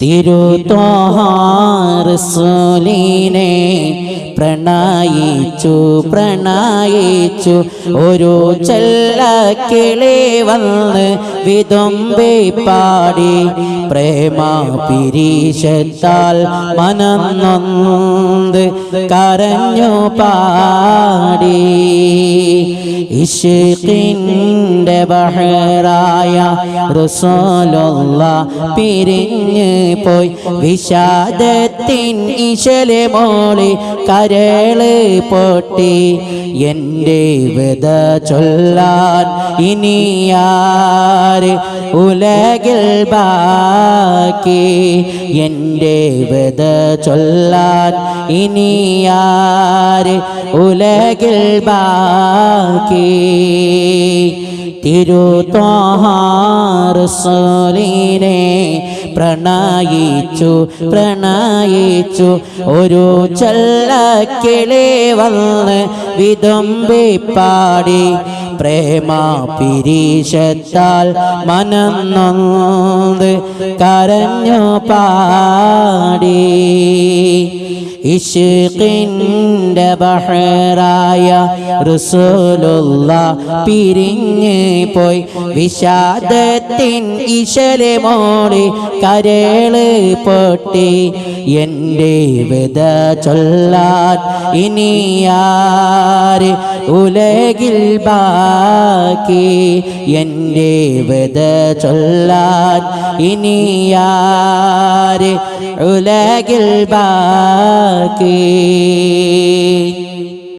തിരുത്തോഹാറസൂലിനെ പ്രണയിച്ചു പ്രണയിച്ചു. ഒരു ചെല്ലക്കിളി വന്ന് വിതുമ്പി പാടി പ്രേമ പിരീശത്താൽ മനം നൊന്ത് കരഞ്ഞു പാടി. ഇഷിന്റെ ബഹറായ റസൂലുള്ള പിരിഞ്ഞ് പോയി. വിഷാദത്തിൻ ഇശലെ മോളി കരൾ പൊട്ടി. എന്റെ വിത ചൊല്ലാൻ ഇനിയാര് ഉലകിൽ ബാക്കി? എന്റെ വിത ചൊല്ലാൻ ഇനിയാര് ഉലകിൽ ബാക്കി. തിരുത്തോഹാറസൂലിനെ പ്രണയിച്ചു പ്രണയിച്ചു. ഒരു ചെല്ലക്കിളി വന്ന് വിതുമ്പി പാടി പ്രേമ പിരീശത്താൽ മനം നൊന്ത് കരഞ്ഞു പാടി. ഇഷ്കിന്റെ ബഹറായ റസൂലുള്ള പിരിഞ്ഞ് പോയി. വിഷാദത്തിൻ ഇശലെ മോളി കരൾ പൊട്ടി. എന്റെ വിത ചൊല്ലാൻ ഇനിയാര് ഉലകിൽ ബാക്കി? എന്റെ വിത ചൊല്ലാൻ ഇനിയാര് ഉലകിൽ ബാക്കി থাকে